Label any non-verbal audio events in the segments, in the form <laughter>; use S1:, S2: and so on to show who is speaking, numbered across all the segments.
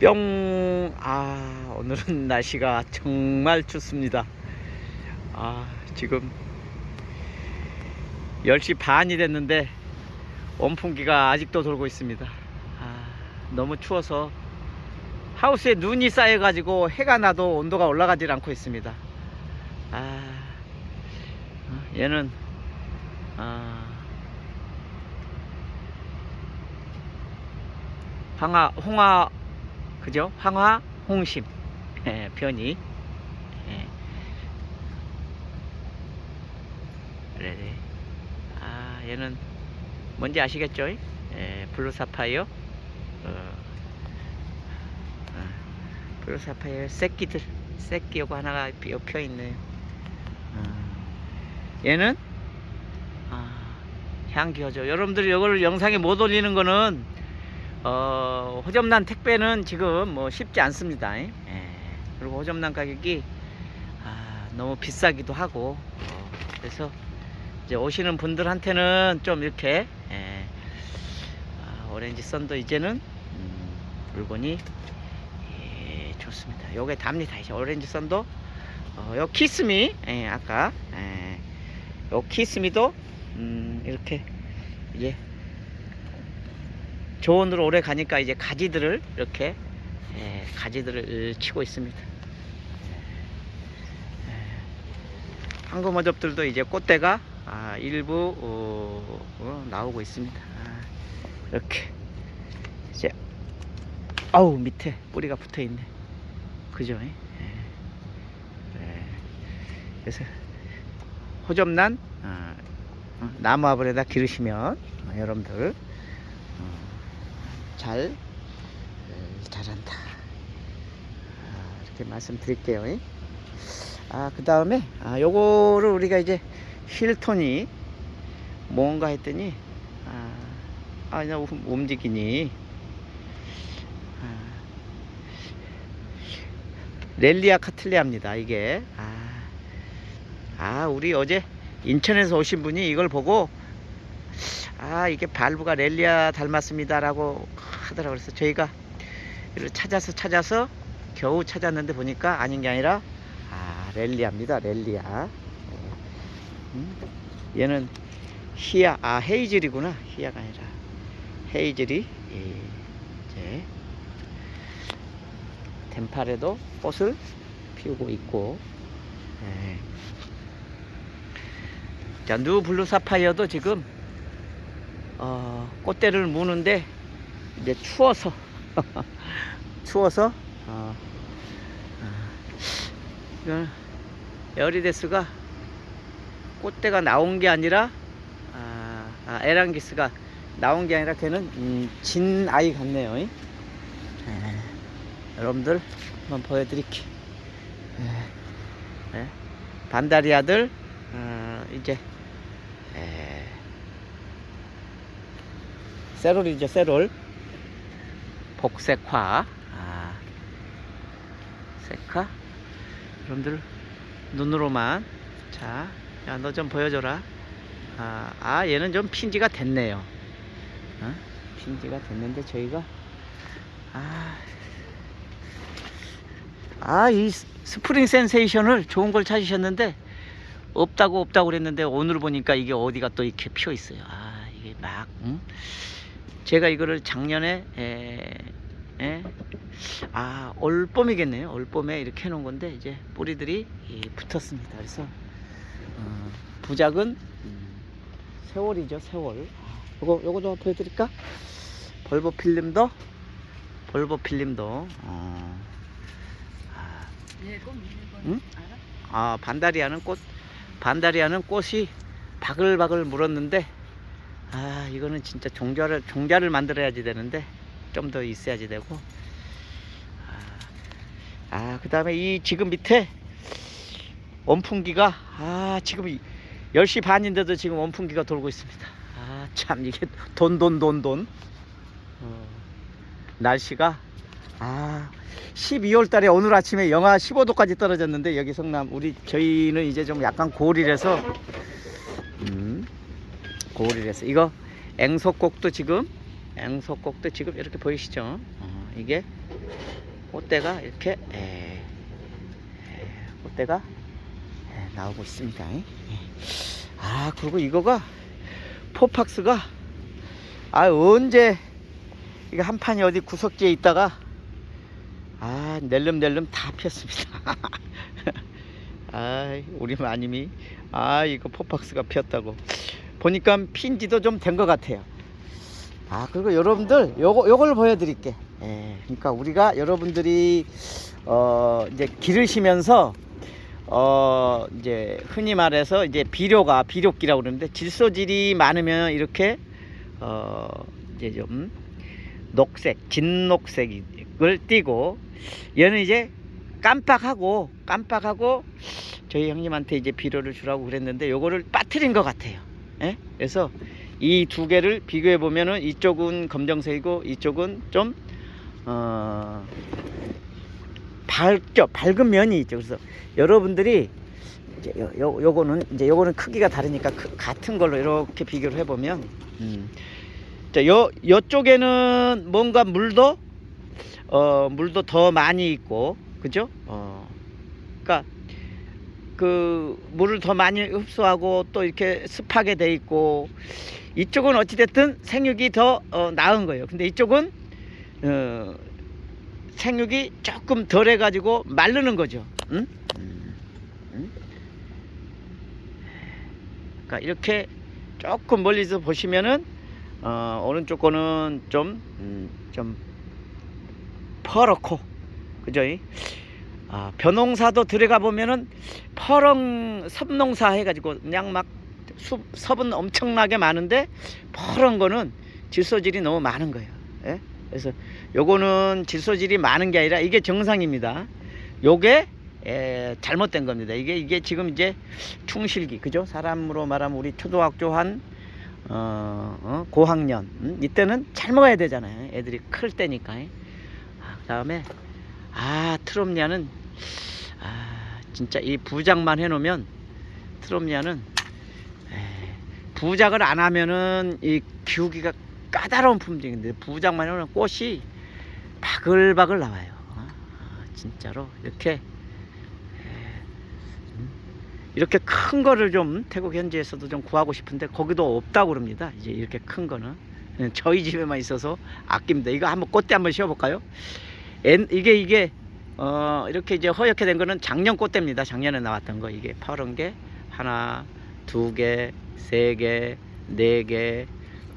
S1: 뿅! 아, 오늘은 <laughs> 날씨가 정말 춥습니다. 아, 지금 10시 반이 됐는데 온풍기가 아직도 돌고 있습니다. 아, 너무 추워서 하우스에 눈이 쌓여가지고 해가 나도 온도가 올라가질 않고 있습니다. 아, 어, 얘는, 아, 황하, 홍화, 그죠? 황화, 홍심, 예, 변이. 예. 그래, 네. 아, 얘는 뭔지 아시겠죠? 예, 블루 사파이어. 어, 어, 블루 사파이어 새끼들, 새끼 요거 하나가 펴 있네요. 어, 얘는 아, 향기어죠. 여러분들이 이걸 영상에 못 올리는 거는 어, 호접란 택배는 지금 뭐 쉽지 않습니다. 예. 그리고 호접란 가격이 아, 너무 비싸기도 하고 어, 그래서 이제 오시는 분들한테는 좀 이렇게 예, 아, 오렌지 썬도 이제는 음, 물건이 예, 좋습니다. 요게 답니다. 이제 오렌지 썬도 어, 요 키스미 예, 아까 예, 요 키스미도 음, 이렇게 이제 조언으로 오래 가니까 이제 가지들을 이렇게 예, 가지들을 치고 있습니다. 예, 황금어접들도 이제 꽃대가 아, 일부 어, 어, 나오고 있습니다. 아, 이렇게 이제 아우 밑에 뿌리가 붙어 있네. 그죠? 예. 예. 그래서 호접란 어, 어, 나무 아불에다 기르시면 어, 여러분들 잘 에, 자란다. 아, 이렇게 말씀드릴게요. 예. 아, 그 다음에, 아, 요거를 우리가 이제 힐톤이 뭔가 했더니, 아, 아, 그냥 움- 움직이니. 아, 렐리아 카틀레아입니다, 이게. 아, 아, 우리 어제 인천에서 오신 분이 이걸 보고, 아 이게 발부가 렐리아 닮았습니다라고 하더라고요. 그래서 저희가 이를 찾아서 찾아서 겨우 찾았는데 보니까 아닌 게 아니라 아 렐리아입니다. 렐리아. 예. 음, 얘는 히야 아 헤이즐이구나. 히야가 아니라 헤이즐이 예, 이제 덴팔에도 꽃을 피우고 있고 예. 자, 누 블루 사파이어도 지금 어, 꽃대를 무는데 이제 추워서 <laughs> 추워서 어, 어, 이건 에어리데스가 꽃대가 나온 게 아니라 아, 아, 에랑기스가 나온 게 아니라 걔는 음, 진 아이 같네요. 이. 예, 여러분들 한번 보여드릴게요. 예, 예. 반다리아들 어, 이제 예. 세롤이죠 세롤 복색화 아, 색화 여러분들 눈으로만 자너 좀 보여줘라 아, 아 얘는 좀 핀지가 됐네요 어? 핀지가 됐는데 저희가 아, 아, 이 스프링 센세이션을 좋은 걸 찾으셨는데 없다고 없다고 그랬는데 오늘 보니까 이게 어디가 또 이렇게 피어 있어요. 아, 이게 막 응? 제가 이거를 작년에 에, 에, 아 올 봄이겠네요. 올 봄에 이렇게 해놓은 건데 이제 뿌리들이 이, 붙었습니다. 그래서 어, 부작은 음, 세월이죠, 세월. 아, 요거 요거 좀 보여드릴까? 벌보 필름도 벌보 필름도 어, 아,
S2: 예,
S1: 응?
S2: 아
S1: 반다리아는 꽃 반다리아는 꽃이 바글바글 물었는데 아 이거는 진짜 종자를 종자를 만들어야지 되는데 좀 더 있어야지 되고. 아 그다음에 이 지금 밑에 원풍기가 아 지금 이 10시 반인데도 지금 원풍기가 돌고 있습니다. 아 참 이게 돈돈 돈 돈. 어, 날씨가 아 12월 달에 오늘 아침에 영하 15도까지 떨어졌는데 여기 성남 우리 저희는 이제 좀 약간 고울이라서 음 고울이라서 이거 앵소곡도 지금 앵소곡도 지금 이렇게 보이시죠 어, 이게 꽃대가 이렇게 에, 에, 꽃대가 에, 나오고 있습니다. 예. 아 그리고 이거가 포팍스가 아 언제 이거 한 판이 어디 구석지에 있다가 아 낼름낼름 다 폈습니다. <laughs> 아 우리 마님이 아 이거 포팍스가 피었다고 보니까 핀지도 좀 된 것 같아요. 아 그리고 여러분들 요거 요걸 보여드릴게. 예, 그러니까 우리가 여러분들이 어 이제 기르시면서 어 이제 흔히 말해서 이제 비료가 비료기라고 그러는데 질소질이 많으면 이렇게 어 이제 좀 녹색 진녹색을 띠고 얘는 이제 깜빡하고 깜빡하고 저희 형님한테 이제 비료를 주라고 그랬는데 요거를 빠뜨린 것 같아요. 예? 그래서 이 두 개를 비교해 보면은 이쪽은 검정색이고 이쪽은 좀 어, 밝죠 밝은 면이 있죠. 그래서 여러분들이 이제 요, 요 요거는 이제 요거는 크기가 다르니까 크- 같은 걸로 이렇게 비교를 해 보면 음. 자, 요 요쪽에는 뭔가 물도 어 물도 더 많이 있고 그죠? 어. 그러니까 그 물을 더 많이 흡수하고 또 이렇게 습하게 돼 있고 이쪽은 어찌 됐든 생육이 더 어, 나은 거예요. 근데 이쪽은 어, 생육이 조금 덜 해 가지고 마르는 거죠. 응? 음, 응? 그러니까 이렇게 조금 멀리서 보시면은 어, 오른쪽 거는 좀, 음, 좀 퍼렇고, 그죠? 이? 아, 벼농사도 들어가 보면은 퍼렁 섭농사 해가지고 그냥 막 숲, 섭은 엄청나게 많은데 퍼런 거는 질소질이 너무 많은 거예요. 예? 그래서 요거는 질소질이 많은 게 아니라 이게 정상입니다. 요게 에, 잘못된 겁니다. 이게 이게 지금 이제 충실기 그죠? 사람으로 말하면 우리 초등학교 한 어, 어, 고학년 음? 이때는 잘 먹어야 되잖아요. 애들이 클 때니까. 아, 그다음에 아 트롬니아는 아 진짜 이 부작만 해놓으면 트롬니아는 에, 부작을 안 하면은 이 기우기가 까다로운 품종인데 부작만 해놓으면 꽃이 바글바글 나와요. 어? 아, 진짜로 이렇게 에, 음, 이렇게 큰 거를 좀 태국 현지에서도 좀 구하고 싶은데 거기도 없다고 그럽니다. 이제 이렇게 큰 거는 예, 저희 집에만 있어서 아낍니다. 이거 한번 꽃대 한번 씌워볼까요? 엔- 이게 이게 어 이렇게 이제 허옇게 된 거는 작년 꽃대입니다. 작년에 나왔던 거 이게 파란 게 하나, 두 개, 세 개, 네 개,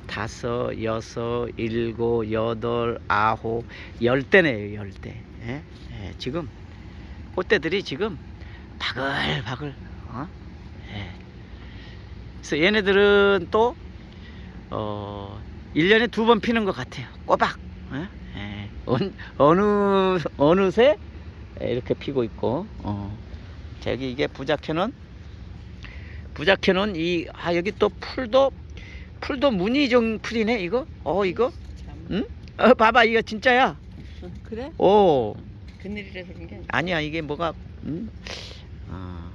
S1: 다섯, 여섯, 일곱, 여덟, 아홉, 열 대네요. 열 대. 예? 예, 지금 꽃대들이 지금 바글바글. 어? 예. 그래서 얘네들은 또 어, 1년에 두 번 피는 것 같아요. 꼬박. 예? 예. 어느, 어느, 어느새 이렇게 피고 있고, 어. 저기 이게 부작캐는, 부작캐는 이, 아, 여기 또 풀도, 풀도 무늬종 풀이네, 이거? 어, 이거? 응? 어, 봐봐, 이거 진짜야.
S2: 그래?
S1: 오,
S2: 그늘이라서 그런 게 아니야.
S1: 이게 뭐가, 음? 아,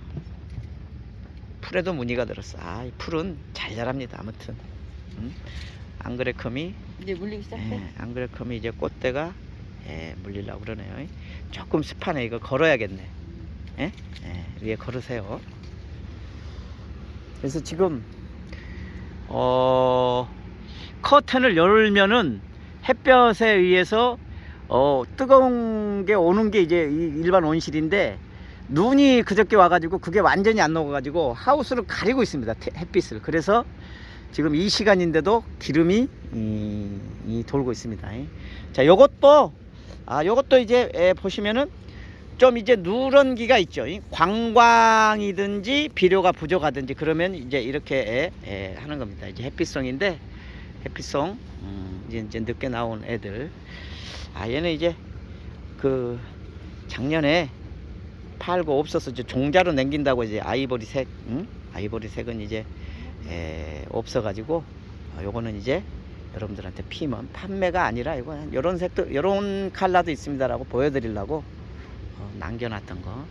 S1: 풀에도 무늬가 들었어. 아, 이 풀은 잘 자랍니다, 아무튼. 음? 앙그레컴이
S2: 이제 물리기 시작해?
S1: 예, 앙그레컴이 이제 꽃대가 예, 물리려고 그러네요. 조금 습하네. 이거 걸어야겠네. 예? 예, 위에 걸으세요. 그래서 지금 어 커튼을 열면은 햇볕에 의해서 어 뜨거운 게 오는 게 이제 이 일반 온실인데 눈이 그저께 와가지고 그게 완전히 안 녹아가지고 하우스를 가리고 있습니다. 태- 햇빛을. 그래서 지금 이 시간인데도 기름이 이, 이 돌고 있습니다. 자, 요것도 아, 요것도 이제 에, 보시면은 좀 이제 누런기가 있죠. 이 관광이든지 비료가 부족하든지 그러면 이제 이렇게 에, 에, 하는 겁니다. 이제 햇빛송인데 햇빛송 음, 이제, 이제 늦게 나온 애들. 아, 얘는 이제 그 작년에 팔고 없어서 이제 종자로 남긴다고 이제 아이보리색, 응? 아이보리색은 이제 에, 없어가지고 어, 요거는 이제 여러분들한테 피면 판매가 아니라 한 요런 색도 요런 컬러도 있습니다라고 보여드리려고 어, 남겨놨던 거.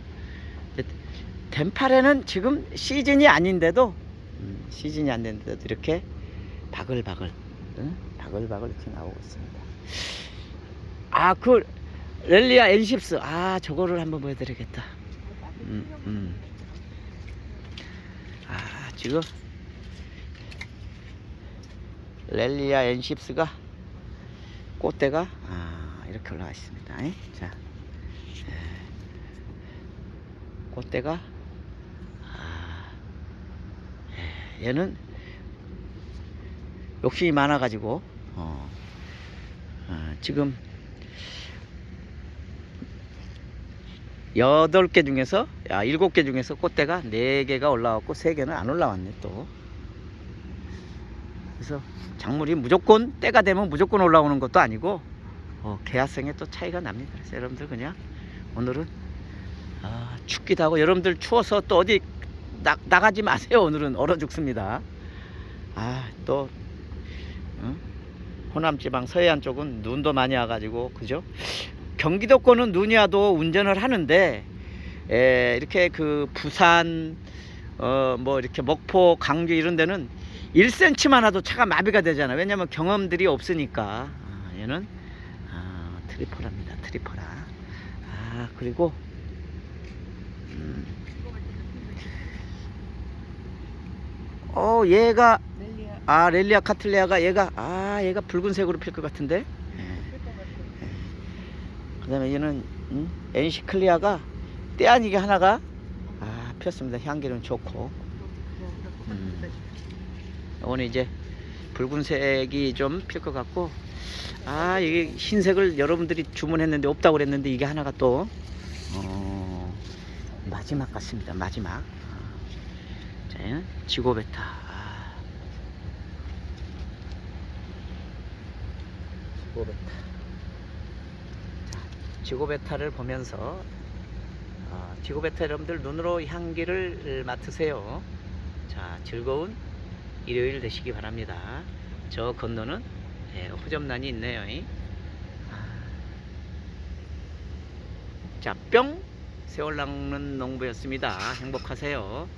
S1: 덴팔에는 지금 시즌이 아닌데도 음, 시즌이 안 됐는데도 이렇게 바글바글 응? 바글바글 이렇게 나오고 있습니다. 아그 렐리아 엔십스. 아, 저거를 한번 보여드리겠다. 음, 음. 아, 지금 렐리아 엔십스가 꽃대가 아, 이렇게 올라가 있습니다. 예? 자, 에, 꽃대가 아, 예, 얘는 욕심이 많아가지고 어, 어, 지금 여덟 개 중에서 야 일곱 개 중에서 꽃대가 네 개가 올라왔고 세 개는 안 올라왔네 또. 그래서 작물이 무조건 때가 되면 무조건 올라오는 것도 아니고 어, 개화성에 또 차이가 납니다. 그래서 여러분들 그냥 오늘은 아, 춥기도 하고 여러분들 추워서 또 어디 나, 나가지 마세요. 오늘은 얼어 죽습니다. 아또 호남 지방 서해안 쪽은 눈도 많이 와가지고 그죠? 경기도권은 눈이 와도 운전을 하는데 에, 이렇게 그 부산 어 뭐 이렇게 목포 강주 이런 데는 1cm만 와도 차가 마비가 되잖아. 왜냐면 경험들이 없으니까. 아, 얘는 아, 트리퍼랍니다. 트리퍼라. 아 그리고 음. 어 얘가. 아 렐리아 카틀레아가 얘가 아 얘가 붉은색으로 필 것 같은데. 그다음에 얘는 음? 엔시클리아가 때 아니게 하나가 아 폈습니다. 향기는 좋고. 음. 오늘 이제 붉은색이 좀 필 것 같고 아 이게 흰색을 여러분들이 주문했는데 없다고 그랬는데 이게 하나가 또 어, 마지막 같습니다. 마지막. 아. 자, 얘는 지고베타. 아. 지고베타. 자, 지고베타를 보면서 어, 지고베타 여러분들 눈으로 향기를 맡으세요. 자, 즐거운 일요일 되시기 바랍니다. 저 건너는 예, 호접란이 있네요. 이. 아. 자, 뿅! 세월 낚는 농부였습니다. 행복하세요.